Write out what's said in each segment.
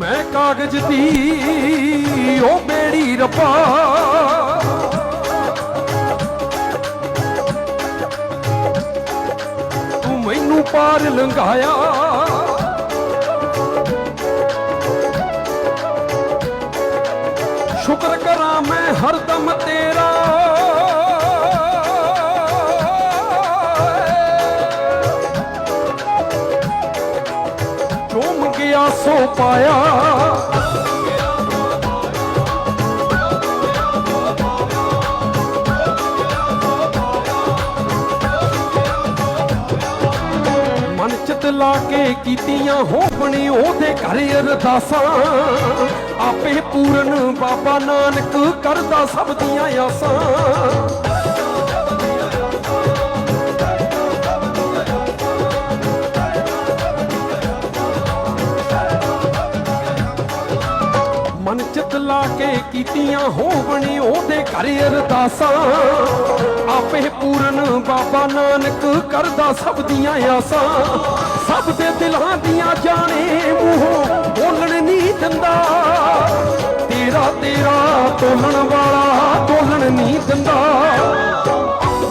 ਮੈਂ ਕਾਗਜ਼ ਦੀ ਉਹ ਬੇੜੀ ਰੱਬਾ। ਤੂੰ ਮੈਨੂੰ ਪਾਰ ਲੰਘਾਇਆ। ਸ਼ੁਕਰ ਕਰਾਂ ਮੈਂ ਹਰਦਮ ਤੇਰਾ ਸੋ ਪਾਇਆ। ਮਨ ਚਿਤ ਲਾ ਕੇ ਕੀਤੀਆਂ ਹੋਣੀ ਉਹਦੇ ਘਰ ਅਰਦਾਸਾਂ। ਆਪੇ ਪੂਰਨ ਬਾਬਾ ਨਾਨਕ ਕਰਦਾ ਸਭ ਦੀਆਂ ਆਸਾਂ। ਲਾ ਕੇ ਕੀਤੀਆਂ ਹੋਵਣੀ ਉਹਦੇ ਘਰ ਅਰਦਾਸਾਂ। ਆਪੇ ਪੂਰਨ ਬਾਬਾ ਨਾਨਕ ਕਰਦਾ ਸਭ ਦੀਆਂ ਆਸਾਂ। ਸਭ ਦੇ ਦਿਲਾਂ ਦੀਆਂ ਜਾਣੇ ਮੂੰਹੋਂ ਬੋਲਣ ਨਹੀਂ ਦਿੰਦਾ। ਤੇਰਾ ਤੇਰਾ ਤੋਲਣ ਵਾਲਾ ਤੋਲਣ ਨਹੀਂ ਦਿੰਦਾ।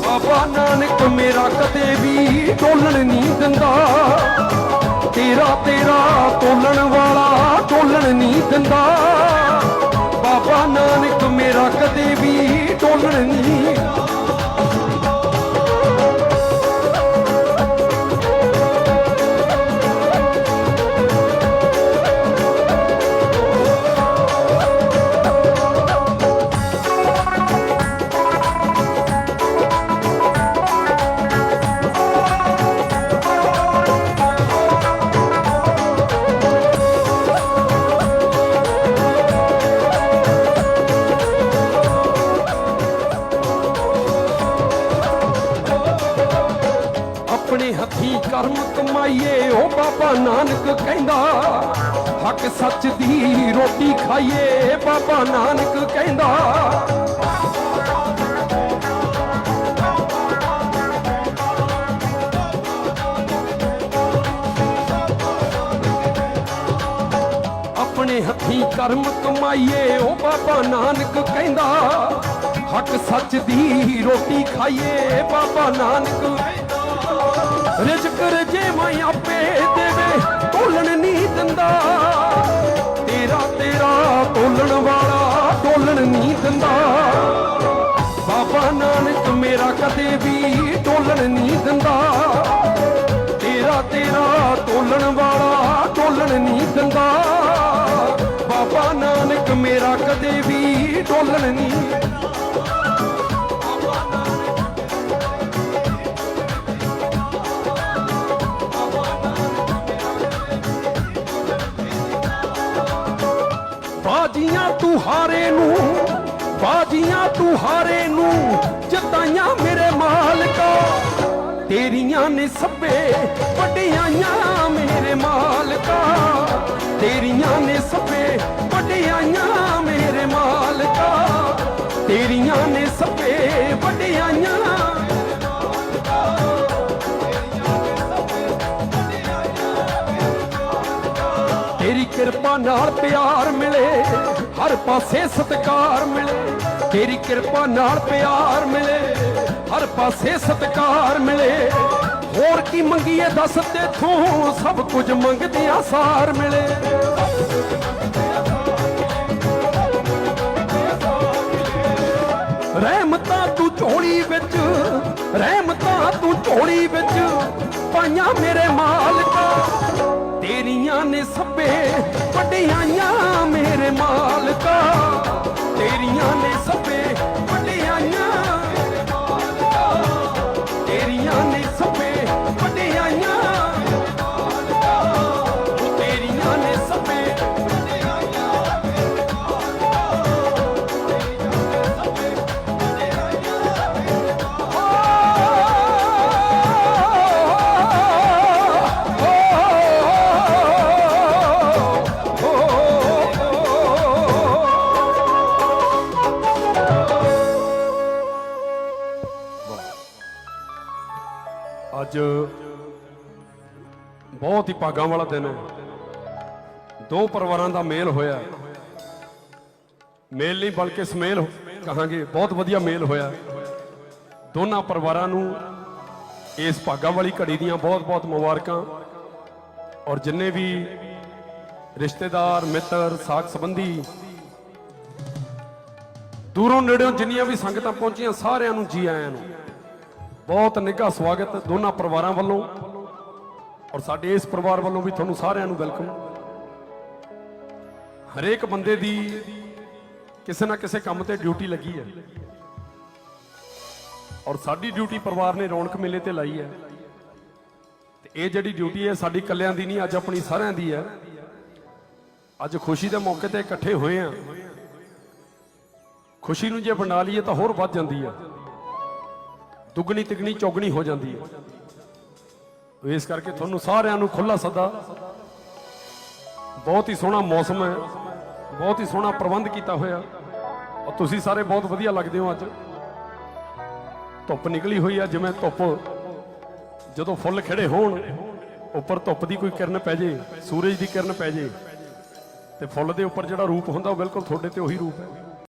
ਬਾਬਾ ਨਾਨਕ ਮੇਰਾ ਕਦੇ ਵੀ ਟੋਲਣ ਨਹੀਂ ਦਿੰਦਾ। ਤੇਰਾ ਤੇਰਾ ਤੋਲਣ ਵਾਲਾ ਤੋਲਣ ਨਹੀਂ ਦਿੰਦਾ। ਬਾਬਾ ਨਾਨਕ ਮੇਰਾ ਆਪਣੇ ਹੱਥੀਂ ਕਰਮ ਕਮਾਈਏ, ਉਹ ਬਾਬਾ ਨਾਨਕ ਕਹਿੰਦਾ, ਹੱਕ ਸੱਚ ਦੀ ਰੋਟੀ ਖਾਈਏ, ਬਾਬਾ ਨਾਨਕ ਕਹਿੰਦਾ। ਆਪਣੇ ਹੱਥੀਂ ਕਰਮ ਕਮਾਈਏ, ਉਹ ਬਾਬਾ ਨਾਨਕ ਕਹਿੰਦਾ, ਹੱਕ ਸੱਚ ਦੀ ਰੋਟੀ ਖਾਈਏ, ਬਾਬਾ ਨਾਨਕ ਰਿਜ਼ਕ ਰਜੇ ਮੈਂ ਆਪੇ ਦੇਵੇ, ਤੋਲਣ ਨਹੀਂ ਦਿੰਦਾ। ਤੇਰਾ ਤੇਰਾ ਤੋਲਣ ਵਾਲਾ, ਤੋਲਣ ਨਹੀਂ ਦਿੰਦਾ। ਬਾਬਾ ਨਾਨਕ ਮੇਰਾ ਕਦੇ ਵੀ ਤੋਲਣ ਨਹੀਂ ਦਿੰਦਾ। ਤੇਰਾ ਤੇਰਾ ਤੋਲਣ ਵਾਲਾ, ਤੋਲਣ ਨਹੀਂ ਦਿੰਦਾ। ਬਾਬਾ ਨਾਨਕ ਮੇਰਾ ਕਦੇ ਵੀ ਤੋਲਣ ਨਹੀਂ ਤੂੰ ਹਾਰੇ ਨੂੰ, ਬਾਜੀਆਂ ਤੂੰ ਹਾਰੇ ਨੂੰ ਜਿਤਾਈਆਂ ਮੇਰੇ ਮਾਲਕਾ। ਤੇਰੀਆਂ ਨੇ ਸੱਬੇ ਵਡਿਆਈਆਂ ਮੇਰੇ ਮਾਲਕਾ। ਤੇਰੀਆਂ ਨੇ ਸੱਬੇ ਵਡਿਆਈਆਂ ਮੇਰੇ ਮਾਲਕਾ। ਤੇਰੀਆਂ ਨੇ ਤੇਰੀ ਨਾਲ ਪਿਆਰ ਮਿਲੇ, ਹਰ ਪਾਸੇ ਸਤਿਕਾਰ ਮਿਲੇ। ਤੇਰੀ ਕਿਰਪਾ ਨਾਲ ਪਿਆਰ ਮਿਲੇ, ਹਰ ਪਾਸੇ ਸਤਿਕਾਰ ਮਿਲੇ। ਹੋਰ ਕੀ ਮੰਗੀਏ ਦੱਸ ਤੇਥੋਂ ਸਭ ਕੁਝ ਆ ਸਾਰ ਮਿਲੇ। ਰਹਿਮਤਾਂ ਤੂੰ ਝੋਲੀ ਵਿੱਚ, ਰਹਿਮਤਾਂ ਤੂੰ ਝੋਲੀ ਵਿੱਚ, ਪਾਈਆਂ ਮੇਰੇ ਮਾਲਕਾ। ਤੇਰੀਆਂ ਨੇ ਸੱਬੇ ਵਡਿਆਈਆਂ ਮੇਰੇ ਮਾਲਕਾ। ਤੇਰੀਆਂ ਨੇ ਸੱਬੇ ਬਹੁਤ ਹੀ ਭਾਗਾਂ ਵਾਲਾ ਦਿਨ ਹੈ। ਦੋ ਪਰਿਵਾਰਾਂ ਦਾ ਮੇਲ ਹੋਇਆ। ਮੇਲ ਨਹੀਂ, ਬਲਕਿ ਸਮੇਲ ਕਹਾਂਗੇ, ਬਹੁਤ ਵਧੀਆ ਮੇਲ ਹੋਇਆ। ਦੋਨਾਂ ਪਰਿਵਾਰਾਂ ਨੂੰ ਇਸ ਭਾਗਾਂ ਵਾਲੀ ਘੜੀ ਦੀਆਂ ਬਹੁਤ-ਬਹੁਤ ਮੁਬਾਰਕਾਂ। ਔਰ ਜਿੰਨੇ ਵੀ ਰਿਸ਼ਤੇਦਾਰ, ਮਿੱਤਰ ਸਾਕ ਸੰਬੰਧੀ, ਦੂਰੋਂ ਨੇੜਿਓਂ ਜਿੰਨੀਆਂ ਵੀ ਸੰਗਤਾਂ ਪਹੁੰਚੀਆਂ, ਸਾਰਿਆਂ ਨੂੰ ਜੀ ਆਇਆਂ ਨੂੰ। ਬਹੁਤ ਨਿੱਘਾ ਸਵਾਗਤ ਦੋਨਾਂ ਪਰਿਵਾਰਾਂ ਵੱਲੋਂ। ਔਰ ਸਾਡੇ ਇਸ ਪਰਿਵਾਰ ਵੱਲੋਂ ਵੀ ਤੁਹਾਨੂੰ ਸਾਰਿਆਂ ਨੂੰ ਵੈਲਕਮ। ਹਰੇਕ ਬੰਦੇ ਦੀ ਕਿਸੇ ਨਾ ਕਿਸੇ ਕੰਮ ਤੇ ਡਿਊਟੀ ਲੱਗੀ ਹੈ। ਔਰ ਸਾਡੀ ਡਿਊਟੀ ਪਰਿਵਾਰ ਨੇ ਰੌਣਕ ਮੇਲੇ ਤੇ ਲਾਈ ਹੈ। ਤੇ ਇਹ ਜਿਹੜੀ ਡਿਊਟੀ ਹੈ ਸਾਡੀ ਕੱਲਿਆਂ ਦੀ ਨਹੀਂ, ਅੱਜ ਆਪਣੀ ਸਾਰਿਆਂ ਦੀ ਹੈ। ਅੱਜ ਖੁਸ਼ੀ ਦੇ ਮੌਕੇ ਤੇ ਇਕੱਠੇ ਹੋਏ ਆ ਖੁਸ਼ੀ ਨੂੰ ਜੇ ਬਣਾ ਲਈਏ ਤਾਂ ਹੋਰ ਵੱਧ ਜਾਂਦੀ ਹੈ। ਦੁੱਗਣੀ ਤਿਗਣੀ ਚੌਗਣੀ ਹੋ ਜਾਂਦੀ ਹੈ। ਇਸ ਕਰਕੇ ਤੁਹਾਨੂੰ ਸਾਰਿਆਂ ਨੂੰ ਖੁੱਲਾ ਸੱਦਾ। ਬਹੁਤ ਹੀ ਸੋਹਣਾ ਮੌਸਮ ਹੈ। ਬਹੁਤ ਹੀ ਸੋਹਣਾ ਪ੍ਰਬੰਧ ਕੀਤਾ ਹੋਇਆ। ਔਰ ਤੁਸੀਂ ਸਾਰੇ ਬਹੁਤ ਵਧੀਆ ਲੱਗਦੇ ਹੋ ਅੱਜ। ਧੁੱਪ ਨਿਕਲੀ ਹੋਈ ਆ, ਜਿਵੇਂ ਧੁੱਪ ਜਦੋਂ ਫੁੱਲ ਖਿੜੇ ਹੋਣ, ਉੱਪਰ ਧੁੱਪ ਦੀ ਕੋਈ ਕਿਰਨ ਪੈ ਜੇ, ਸੂਰਜ ਦੀ ਕਿਰਨ ਪੈ ਜੇ, ਤੇ ਫੁੱਲ ਦੇ ਉੱਪਰ ਜਿਹੜਾ ਰੂਪ ਹੁੰਦਾ ਉਹ ਬਿਲਕੁਲ ਤੁਹਾਡੇ ਤੇ ਉਹੀ ਰੂਪ ਹੈ।